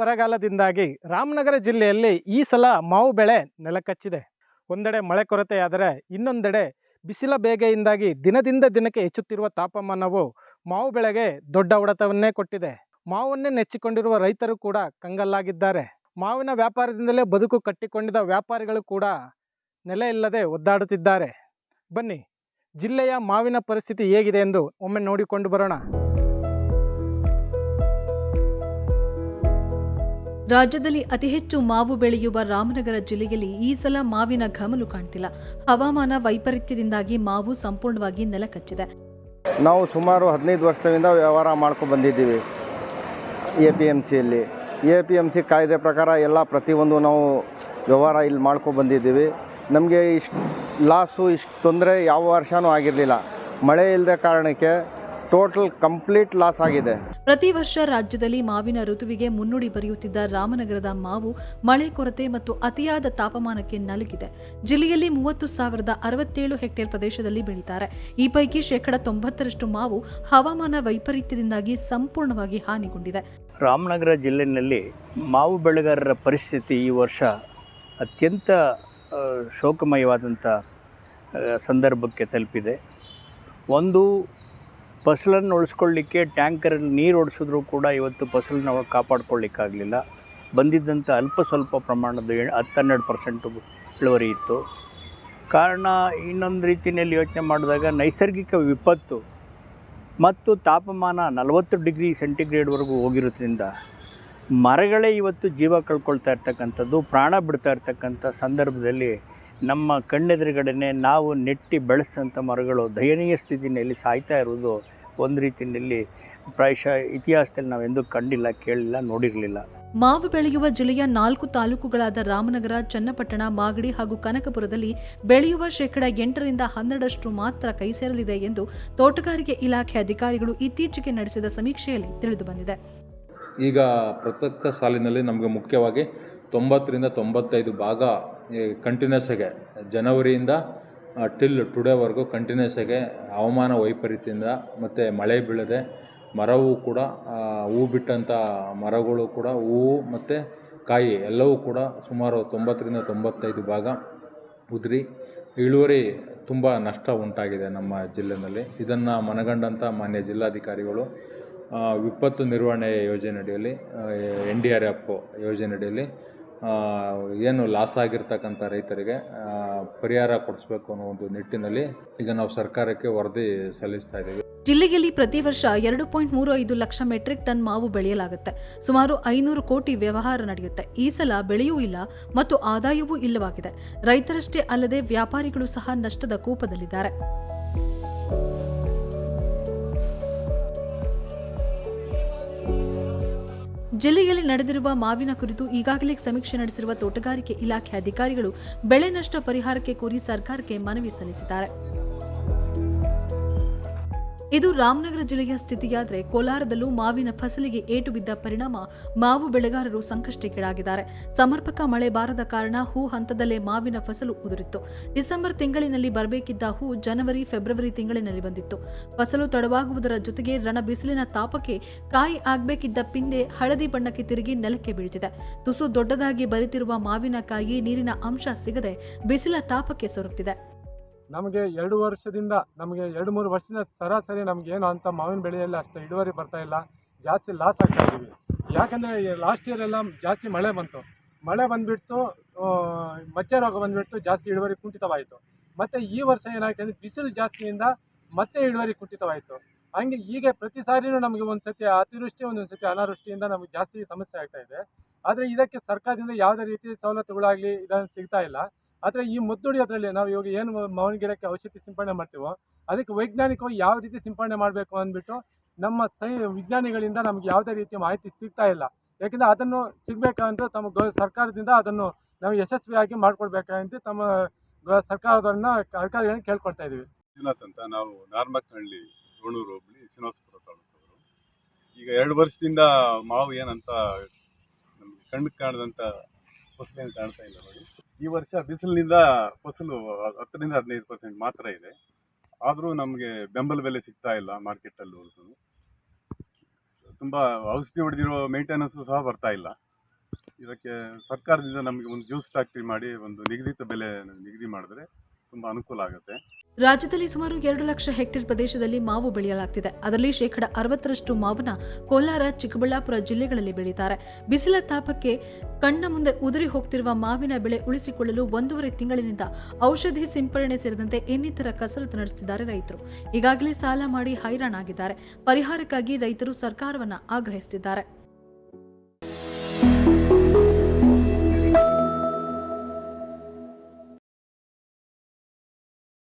ಬರಗಾಲದಿಂದಾಗಿ ರಾಮನಗರ ಜಿಲ್ಲೆಯಲ್ಲಿ ಈ ಸಲ ಮಾವು ಬೆಳೆ ನೆಲಕಚ್ಚಿದೆ. ಒಂದೆಡೆ ಮಳೆ ಕೊರತೆಯಾದರೆ ಇನ್ನೊಂದೆಡೆ ಬಿಸಿಲ ಬೇಗೆಯಿಂದಾಗಿ ದಿನದಿಂದ ದಿನಕ್ಕೆ ಹೆಚ್ಚುತ್ತಿರುವ ತಾಪಮಾನವು ಮಾವು ಬೆಳೆಗೆ ದೊಡ್ಡ ಹೊಡೆತವನ್ನೇ ಕೊಟ್ಟಿದೆ. ಮಾವನ್ನೇ ನೆಚ್ಚಿಕೊಂಡಿರುವ ರೈತರು ಕೂಡ ಕಂಗಲ್ಲಾಗಿದ್ದಾರೆ. ಮಾವಿನ ವ್ಯಾಪಾರದಿಂದಲೇ ಬದುಕು ಕಟ್ಟಿಕೊಂಡಿದ್ದ ವ್ಯಾಪಾರಿಗಳು ಕೂಡ ನೆಲೆ ಇಲ್ಲದೆ ಒದ್ದಾಡುತ್ತಿದ್ದಾರೆ. ಬನ್ನಿ, ಜಿಲ್ಲೆಯ ಮಾವಿನ ಪರಿಸ್ಥಿತಿ ಹೇಗಿದೆ ಎಂದು ಒಮ್ಮೆ ನೋಡಿಕೊಂಡು ಬರೋಣ. ರಾಜ್ಯದಲ್ಲಿ ಅತಿ ಹೆಚ್ಚು ಮಾವು ಬೆಳೆಯುವ ರಾಮನಗರ ಜಿಲ್ಲೆಯಲ್ಲಿ ಈ ಸಲ ಮಾವಿನ ಘಮಲು ಕಾಣ್ತಿಲ್ಲ. ಹವಾಮಾನ ವೈಪರೀತ್ಯದಿಂದಾಗಿ ಮಾವು ಸಂಪೂರ್ಣವಾಗಿ ನೆಲಕಚ್ಚಿದೆ. ನಾವು ಸುಮಾರು ಹದಿನೈದು ವರ್ಷದಿಂದ ವ್ಯವಹಾರ ಮಾಡ್ಕೊಂಡು ಬಂದಿದ್ದೀವಿ ಎ ಪಿ ಎಂ ಸಿಯಲ್ಲಿ. ಎ ಪಿ ಎಂ ಸಿ ಕಾಯ್ದೆ ಪ್ರಕಾರ ಎಲ್ಲ ಪ್ರತಿಯೊಂದು ನಾವು ವ್ಯವಹಾರ ಇಲ್ಲಿ ಮಾಡ್ಕೊಂಡು ಬಂದಿದ್ದೀವಿ. ನಮಗೆ ಇಷ್ಟು, ಲಾಸು ಇಷ್ಟು ತೊಂದರೆ ಯಾವ ವರ್ಷವೂ ಆಗಿರಲಿಲ್ಲ. ಮಳೆ ಇಲ್ಲದ ಕಾರಣಕ್ಕೆ ಟೋಟಲ್ ಕಂಪ್ಲೀಟ್ ಲಾಸ್ ಆಗಿದೆ. ಪ್ರತಿ ವರ್ಷ ರಾಜ್ಯದಲ್ಲಿ ಮಾವಿನ ಋತುವಿಗೆ ಮುನ್ನುಡಿ ಬರೆಯುತ್ತಿದ್ದ ರಾಮನಗರದ ಮಾವು ಮಳೆ ಕೊರತೆ ಮತ್ತು ಅತಿಯಾದ ತಾಪಮಾನಕ್ಕೆ ನಲುಗಿದೆ. ಜಿಲ್ಲೆಯಲ್ಲಿ ಮೂವತ್ತು ಸಾವಿರದ ಅರವತ್ತೇಳು ಹೆಕ್ಟೇರ್ ಪ್ರದೇಶದಲ್ಲಿ ಬೆಳೀತಾರೆ. ಈ ಪೈಕಿ ಶೇಕಡ ತೊಂಬತ್ತರಷ್ಟು ಮಾವು ಹವಾಮಾನ ವೈಪರೀತ್ಯದಿಂದಾಗಿ ಸಂಪೂರ್ಣವಾಗಿ ಹಾನಿಗೊಂಡಿದೆ. ರಾಮನಗರ ಜಿಲ್ಲೆಯಲ್ಲಿ ಮಾವು ಬೆಳೆಗಾರರ ಪರಿಸ್ಥಿತಿ ಈ ವರ್ಷ ಅತ್ಯಂತ ಶೋಕಮಯವಾದಂಥ ಸಂದರ್ಭಕ್ಕೆ ತಲುಪಿದೆ. ಒಂದು ಫಸಲನ್ನು ಉಳಿಸ್ಕೊಳ್ಳಿಕ್ಕೆ ಟ್ಯಾಂಕರ್ ನೀರು ಓಡಿಸಿದ್ರೂ ಕೂಡ ಇವತ್ತು ಫಸಲನ್ನ ಕಾಪಾಡ್ಕೊಳ್ಳಿಕ್ಕಾಗಲಿಲ್ಲ. ಬಂದಿದ್ದಂಥ ಅಲ್ಪ ಸ್ವಲ್ಪ ಪ್ರಮಾಣದ ಹತ್ತು ಹನ್ನೆರಡು ಪರ್ಸೆಂಟು ಇಳುವರಿ ಇತ್ತು. ಕಾರಣ ಇನ್ನೊಂದು ರೀತಿಯಲ್ಲಿ ಯೋಚನೆ ಮಾಡಿದಾಗ ನೈಸರ್ಗಿಕ ವಿಪತ್ತು ಮತ್ತು ತಾಪಮಾನ ನಲವತ್ತು ಡಿಗ್ರಿ ಸೆಂಟಿಗ್ರೇಡ್ವರೆಗೂ ಹೋಗಿರೋದ್ರಿಂದ ಮರಗಳೇ ಇವತ್ತು ಜೀವ ಕಳ್ಕೊಳ್ತಾ ಇರ್ತಕ್ಕಂಥದ್ದು, ಪ್ರಾಣ ಬಿಡ್ತಾ ಇರ್ತಕ್ಕಂಥ ಸಂದರ್ಭದಲ್ಲಿ ನಮ್ಮ ಕಣ್ಣೆದುರುಗಡೆನೆ ನಾವು ನೆಟ್ಟಿ ಬೆಳೆಸಿದಂಥ ಮರಗಳು ದಯನೀಯ ಸ್ಥಿತಿಯಲ್ಲಿ ಸಾಯ್ತಾ ಇರುವುದು ಒಂದು ರೀತಿಯಲ್ಲಿ ಪ್ರಾಯಶಃ ಇತಿಹಾಸದಲ್ಲಿ ನಾವೆಂದೂ ಕಂಡಿಲ್ಲ ಕೇಳಿಲ್ಲ ನೋಡಿರಲಿಲ್ಲ. ಮಾವು ಬೆಳೆಯುವ ಜಿಲ್ಲೆಯ ನಾಲ್ಕು ತಾಲೂಕುಗಳಾದ ರಾಮನಗರ ಚನ್ನಪಟ್ಟಣ ಮಾಗಡಿ ಹಾಗೂ ಕನಕಪುರದಲ್ಲಿ ಬೆಳೆಯುವ ಶೇಕಡ ಎಂಟರಿಂದ ಹನ್ನೆರಡಷ್ಟು ಮಾತ್ರ ಕೈ ಸೇರಲಿದೆ ಎಂದು ತೋಟಗಾರಿಕೆ ಇಲಾಖೆ ಅಧಿಕಾರಿಗಳು ಇತ್ತೀಚೆಗೆ ನಡೆಸಿದ ಸಮೀಕ್ಷೆಯಲ್ಲಿ ತಿಳಿದುಬಂದಿದೆ ಈಗ ಪ್ರಸಕ್ತ ಸಾಲಿನಲ್ಲಿ ನಮಗೆ ಮುಖ್ಯವಾಗಿ ತೊಂಬತ್ತರಿಂದ ತೊಂಬತ್ತೈದು ಭಾಗ ಕಂಟಿನ್ಯೂಸ್ ಆಗಿ ಜನವರಿಯಿಂದ ಟಿಲ್ ಟುಡೇವರೆಗೂ ಕಂಟಿನ್ಯೂಸ್ ಆಗಿ ಹವಾಮಾನ ವೈಪರೀತ್ಯದಿಂದ ಮತ್ತು ಮಳೆ ಬೀಳದೆ ಮರವು ಕೂಡ ಹೂ ಬಿಟ್ಟಂಥ ಮರಗಳು ಕೂಡ ಹೂವು ಮತ್ತು ಕಾಯಿ ಎಲ್ಲವೂ ಕೂಡ ಸುಮಾರು ತೊಂಬತ್ತರಿಂದ ತೊಂಬತ್ತೈದು ಭಾಗ ಉದುರಿ ಇಳುವರಿ ತುಂಬ ನಷ್ಟ ಉಂಟಾಗಿದೆ ನಮ್ಮ ಜಿಲ್ಲೆಯಲ್ಲಿ ಇದನ್ನು ಮನಗಂಡಂಥ ಮಾನ್ಯ ಜಿಲ್ಲಾಧಿಕಾರಿಗಳು ವಿಪತ್ತು ನಿರ್ವಹಣೆ ಯೋಜನೆಯಡಿಯಲ್ಲಿ ಎನ್ ಡಿ ಆರ್ ಎಫ್ ಯೋಜನೆಯಡಿಯಲ್ಲಿ ಆ, ಏನು ಲಾಸ್ ಆಗಿರ್ತಕ್ಕಂಥ ರೈತರಿಗೆ ಪರಿಹಾರ ಕೊಡಿಸ್ಬೇಕು ಅನ್ನೋ ಒಂದು ನಿಟ್ಟಿನಲ್ಲಿ ಈಗ ನಾವು ಸರ್ಕಾರಕ್ಕೆ ವರದಿ ಸಲ್ಲಿಸ್ತಾ ಇದ್ದೀವಿ ಜಿಲ್ಲೆಯಲ್ಲಿ ಪ್ರತಿ ವರ್ಷ ಎರಡು ಪಾಯಿಂಟ್ ಮೂರು ಐದು ಲಕ್ಷ ಮೆಟ್ರಿಕ್ ಟನ್ ಮಾವು ಬೆಳೆಯಲಾಗುತ್ತೆ. ಸುಮಾರು ಐನೂರು ಕೋಟಿ ವ್ಯವಹಾರ ನಡೆಯುತ್ತೆ. ಈ ಸಲ ಬೆಳೆಯೂ ಇಲ್ಲ ಮತ್ತು ಆದಾಯವೂ ಇಲ್ಲವಾಗಿದೆ. ರೈತರಷ್ಟೇ ಅಲ್ಲದೆ ವ್ಯಾಪಾರಿಗಳು ಸಹ ನಷ್ಟದ ಕೂಪದಲ್ಲಿದ್ದಾರೆ. ಜಿಲ್ಲೆಯಲ್ಲಿ ನಡೆದಿರುವ ಮಾವಿನ ಕುರಿತು ಈಗಾಗಲೇ ಸಮೀಕ್ಷೆ ನಡೆಸಿರುವ ತೋಟಗಾರಿಕೆ ಇಲಾಖೆ ಅಧಿಕಾರಿಗಳು ಬೆಳೆ ನಷ್ಟ ಪರಿಹಾರಕ್ಕೆ ಕೋರಿ ಸರ್ಕಾರಕ್ಕೆ ಮನವಿ ಸಲ್ಲಿಸಿದ್ದಾರೆ. ಇದು ರಾಮನಗರ ಜಿಲ್ಲೆಯ ಸ್ಥಿತಿಯಾದರೆ ಕೋಲಾರದಲ್ಲೂ ಮಾವಿನ ಫಸಲಿಗೆ ಏಟು ಬಿದ್ದ ಪರಿಣಾಮ ಮಾವು ಬೆಳೆಗಾರರು ಸಂಕಷ್ಟಕ್ಕೀಡಾಗಿದ್ದಾರೆ. ಸಮರ್ಪಕ ಮಳೆ ಬಾರದ ಕಾರಣ ಹೂ ಹಂತದಲ್ಲೇ ಮಾವಿನ ಫಸಲು ಉದುರಿತ್ತು. ಡಿಸೆಂಬರ್ ತಿಂಗಳಿನಲ್ಲಿ ಬರಬೇಕಿದ್ದ ಹೂ ಜನವರಿ, ಫೆಬ್ರವರಿ ತಿಂಗಳಿನಲ್ಲಿ ಬಂದಿತ್ತು. ಫಸಲು ತಡವಾಗುವುದರ ಜೊತೆಗೆ ರಣ ಬಿಸಿಲಿನ ತಾಪಕ್ಕೆ ಕಾಯಿ ಆಗಬೇಕಿದ್ದ ಪಿಂದೆ ಹಳದಿ ಬಣ್ಣಕ್ಕೆ ತಿರುಗಿ ನೆಲಕ್ಕೆ ಬೀಳ್ತಿದೆ ತುಸು ದೊಡ್ಡದಾಗಿ ಬರಿತಿರುವ ಮಾವಿನಕಾಯಿ ನೀರಿನ ಅಂಶ ಸಿಗದೆ ಬಿಸಿಲ ತಾಪಕ್ಕೆ ಸೊರಗ್ತಿದೆ ನಮಗೆ ಎರಡು ವರ್ಷದಿಂದ, ನಮಗೆ ಎರಡು ಮೂರು ವರ್ಷದಿಂದ ಸರಾಸರಿ ನಮ್ಗೆ ಏನು ಅಂತ ಮಾವಿನ ಬೆಳೆಯಲ್ಲಿ ಅಷ್ಟು ಇಳುವರಿ ಬರ್ತಾ ಇಲ್ಲ, ಜಾಸ್ತಿ ಲಾಸ್ ಆಗ್ತಾ ಇದ್ದೀವಿ ಯಾಕಂದರೆ ಲಾಸ್ಟ್ ಇಯರ್ ಎಲ್ಲ ಜಾಸ್ತಿ ಮಳೆ ಬಂತು. ಮಳೆ ಬಂದುಬಿಟ್ಟು ಮಚ್ಚೆ ರೋಗ ಬಂದುಬಿಟ್ಟು ಜಾಸ್ತಿ ಇಳುವರಿ ಕುಂಠಿತವಾಯಿತು. ಮತ್ತು ಈ ವರ್ಷ ಏನಾಯ್ತು ಅಂದರೆ ಬಿಸಿಲು ಜಾಸ್ತಿಯಿಂದ ಮತ್ತೆ ಇಳುವರಿ ಕುಂಠಿತವಾಯಿತು. ಹಂಗೆ ಹೀಗೆ ಪ್ರತಿ ಸಾರಿನೂ ನಮಗೆ ಒಂದು ಸತಿ ಅತಿವೃಷ್ಟಿ ಒಂದೊಂದು ಸತಿ ಅನಾವೃಷ್ಟಿಯಿಂದ ನಮಗೆ ಜಾಸ್ತಿ ಸಮಸ್ಯೆ ಆಗ್ತಾ ಇದೆ. ಆದರೆ ಇದಕ್ಕೆ ಸರ್ಕಾರದಿಂದ ಯಾವುದೇ ರೀತಿ ಸವಲತ್ತುಗಳಾಗಲಿ ಇದನ್ನು ಸಿಗ್ತಾ ಇಲ್ಲ. ಆದರೆ ಈ ಮುದ್ದುಡಿಯೋದ್ರಲ್ಲಿ ನಾವು ಇವಾಗ ಏನು ಮಾವಿನ ಗಿಡಕ್ಕೆ ಔಷಧಿ ಸಿಂಪಡಣೆ ಮಾಡ್ತೀವೋ, ಅದಕ್ಕೆ ವೈಜ್ಞಾನಿಕವಾಗಿ ಯಾವ ರೀತಿ ಸಿಂಪಡಣೆ ಮಾಡಬೇಕು ಅಂದ್ಬಿಟ್ಟು ನಮ್ಮ ಸೈ ವಿಜ್ಞಾನಿಗಳಿಂದ ನಮಗೆ ಯಾವುದೇ ರೀತಿಯ ಮಾಹಿತಿ ಸಿಗ್ತಾ ಇಲ್ಲ. ಯಾಕೆಂದರೆ ಅದನ್ನು ಸಿಗಬೇಕಂದ್ರೆ ತಮ್ಮ ಗೌ ಸರ್ಕಾರದಿಂದ ಅದನ್ನು ನಾವು ಯಶಸ್ವಿಯಾಗಿ ಮಾಡಿಕೊಡ್ಬೇಕಂತ ತಮ್ಮ ಸರ್ಕಾರದವ್ರನ್ನ ಅಧಿಕಾರಿಗಳನ್ನ ಕೇಳ್ಕೊಳ್ತಾ ಇದ್ದೀವಿ. ಮಂಜುನಾಥ್ ಅಂತ ನಾವು ನಾರ್ಮಕ್ಕಹಳ್ಳಿ ರೋಣೂರು ಹೋಬಳಿ, ಶ್ರೀನಿವಾಸಪುರ ತಾಲೂಕವರು. ಈಗ ಎರಡು ವರ್ಷದಿಂದ ಮಾವು ಏನಂತ ನಮಗೆ ಕಣ್ಣು ಕಾಣದಂಥ ಫಸಲೇನು ಕಾಣ್ತಾ ಇಲ್ಲ ನೋಡಿ. ಈ ವರ್ಷ ಬಿಸಿಲಿನಿಂದ ಫಸಲು ಹತ್ತರಿಂದ ಹದಿನೈದು ಪರ್ಸೆಂಟ್ ಮಾತ್ರ ಇದೆ. ಆದರೂ ನಮಗೆ ಬೆಂಬಲ ಬೆಲೆ ಸಿಗ್ತಾ ಇಲ್ಲ ಮಾರ್ಕೆಟಲ್ಲಿ ಹೊರತು ತುಂಬ ಔಷಧಿ ಹೊಡೆದಿರೋ ಮೇಂಟೆನೆನ್ಸು ಸಹ ಬರ್ತಾ ಇಲ್ಲ. ಇದಕ್ಕೆ ಸರ್ಕಾರದಿಂದ ನಮಗೆ ಒಂದು ಜ್ಯೂಸ್ ಫ್ಯಾಕ್ಟ್ರಿ ಮಾಡಿ ಒಂದು ನಿಗದಿತ ಬೆಲೆ ನಿಗದಿ ಮಾಡಿದ್ರೆ ತುಂಬ ಅನುಕೂಲ ಆಗುತ್ತೆ. ರಾಜ್ಯದಲ್ಲಿ ಸುಮಾರು ಎರಡು ಲಕ್ಷ ಹೆಕ್ಟೇರ್ ಪ್ರದೇಶದಲ್ಲಿ ಮಾವು ಬೆಳೆಯಲಾಗ್ತಿದೆ. ಅದರಲ್ಲಿ ಶೇಕಡ ಅರವತ್ತರಷ್ಟು ಮಾವನ್ನ ಕೋಲಾರ ಚಿಕ್ಕಬಳ್ಳಾಪುರ ಜಿಲ್ಲೆಗಳಲ್ಲಿ ಬೆಳೀತಾರೆ. ಬಿಸಿಲ ತಾಪಕ್ಕೆ ಕಣ್ಣ ಮುಂದೆ ಉದುರಿ ಹೋಗ್ತಿರುವ ಮಾವಿನ ಬೆಳೆ ಉಳಿಸಿಕೊಳ್ಳಲು ಒಂದೂವರೆ ತಿಂಗಳಿನಿಂದ ಔಷಧಿ ಸಿಂಪಡಣೆ ಸೇರಿದಂತೆ ಇನ್ನಿತರ ಕಸರತ್ತು ನಡೆಸುತ್ತಿದ್ದಾರೆ ರೈತರು. ಈಗಾಗಲೇ ಸಾಲ ಮಾಡಿ ಹೈರಾಣಾಗಿದ್ದಾರೆ. ಪರಿಹಾರಕ್ಕಾಗಿ ರೈತರು ಸರ್ಕಾರವನ್ನು ಆಗ್ರಹಿಸುತ್ತಿದ್ದಾರೆ.